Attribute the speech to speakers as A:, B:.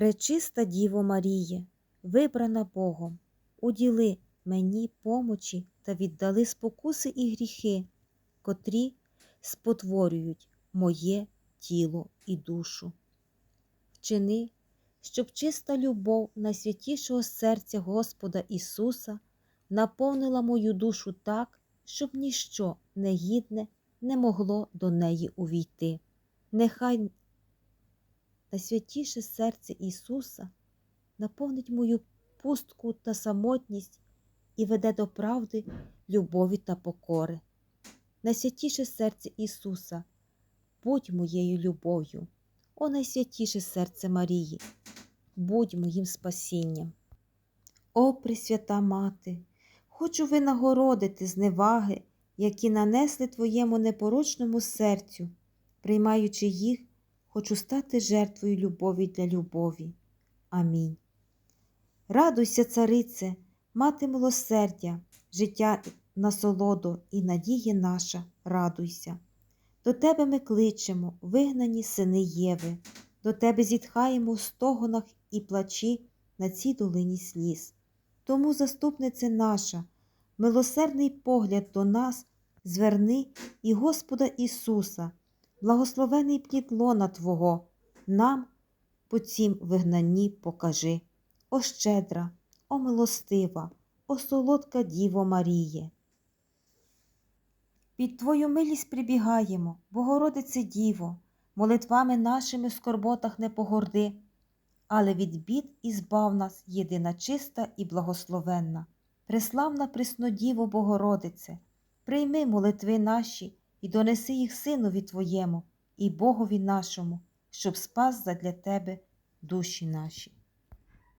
A: Пречиста Діво Маріє, вибрана Богом, уділи мені помочі та віддали спокуси і гріхи, котрі спотворюють моє тіло і душу. Вчини, щоб чиста любов найсвятішого серця Господа Ісуса наповнила мою душу так, щоб ніщо негідне не могло до неї увійти. Нехай найсвятіше серце Ісуса наповнить мою пустку та самотність і веде до правди, любові та покори. Найсвятіше серце Ісуса, будь моєю любов'ю, о найсвятіше серце Марії, будь моїм спасінням. О Пресвята Мати, хочу винагородити зневаги, які нанесли Твоєму непорочному серцю, приймаючи їх, хочу стати жертвою любові для любові. Амінь. Радуйся, царице, мати милосердя, життя насолоду і надії наша, радуйся. До тебе ми кличемо, вигнані сини Єви, до тебе зітхаємо в стогонах і плачі на цій долині сліз. Тому, заступнице наша, милосердний погляд до нас зверни і Господа Ісуса, благословений плід лона Твого, нам по цім вигнанні покажи. О щедра, о милостива, о солодка Діво Маріє. Під Твою милість прибігаємо, Богородице Діво, молитвами нашими в скорботах не погорди, але від бід і збав нас єдина чиста і благословенна. Преславна Преснодіво Богородице, прийми молитви наші і донеси їх Синові Твоєму і Богові нашому, щоб спас задля Тебе душі наші.